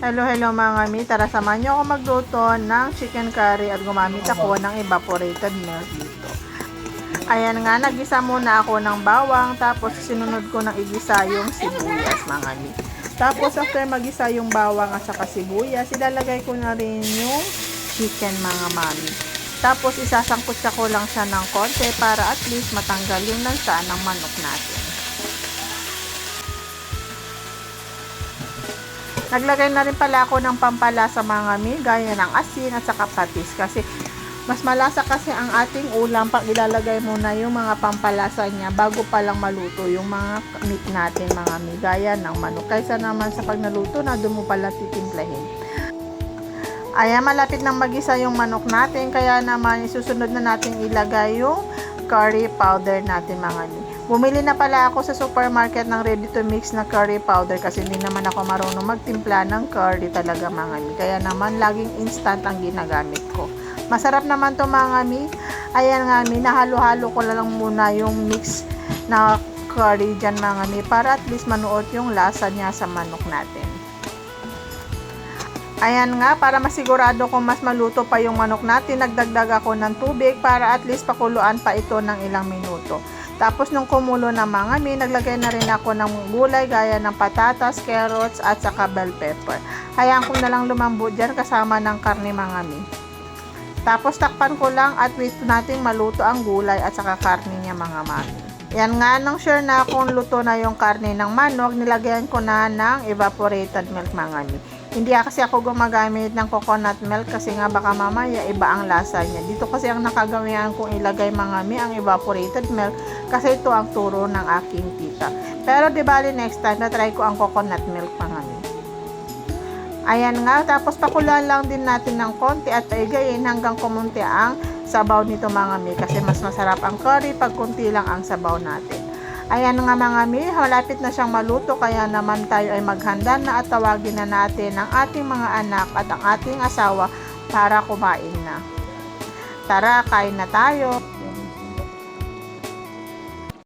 Hello, hello mga mi. Tara, samahan niyo ako magluto ng chicken curry at gumamit ako ng evaporated milk dito. Ayan nga, nagisa muna ako ng bawang tapos sinunod ko ng igisa yung sibuyas mga mi. Tapos after magisa yung bawang at saka sibuyas, ilalagay ko na rin yung chicken mga mami. Tapos isasangkot ko lang siya ng konti para at least matanggal yung lansa ng manok natin. Naglagay na rin pala ako ng pampalasa mga mi, gaya ng asin at saka patis kasi mas malasa kasi ang ating ulam pag ilalagay mo na yung mga pampalasa niya bago pa lang maluto yung mga meat natin mga mi, gaya ng manok. Kaysa naman sa pag naluto na doon mo pala titimplahin. Ayan, malapit nang magisa yung manok natin kaya naman isusunod na natin ilagay yung curry powder natin mga mi. Bumili na pala ako sa supermarket ng ready to mix na curry powder kasi hindi naman ako marunong magtimpla ng curry talaga mga mi. Kaya naman laging instant ang ginagamit ko. Masarap naman to mga mi. Ayan nga mi, nahalo-halo ko lang muna yung mix na curry dyan mga mi para at least manuot yung lasa niya sa manok natin. Ayan nga, para masigurado kung mas maluto pa yung manok natin, nagdagdag ako ng tubig para at least pakuluan pa ito ng ilang minuto. Tapos nung kumulo na mga mi, naglagay na rin ako ng gulay gaya ng patatas, carrots at saka bell pepper. Hayaan ko na lang lumambot dyan kasama ng karne mga mi. Tapos takpan ko lang at wait natin maluto ang gulay at saka karne niya mga mami. Yan nga, nang sure na kung luto na yung karne ng manok, nilagyan ko na ng evaporated milk mga mi. Hindi kasi ako gumagamit ng coconut milk kasi nga baka mamaya iba ang lasa niya. Dito kasi ang nakagawian kong ilagay mga mi ang evaporated milk kasi ito ang turo ng aking tita. Pero di bali next time na try ko ang coconut milk mga mi. Ayan nga, tapos pakuluan lang din natin ng konti at paigayin hanggang kumunti ang sabaw nito mga mi kasi mas masarap ang curry pag kunti lang ang sabaw natin. Ayan nga mga mi, malapit na siyang maluto kaya naman tayo ay maghanda na at tawagin na natin ang ating mga anak at ang ating asawa para kumain na. Tara, kain na tayo.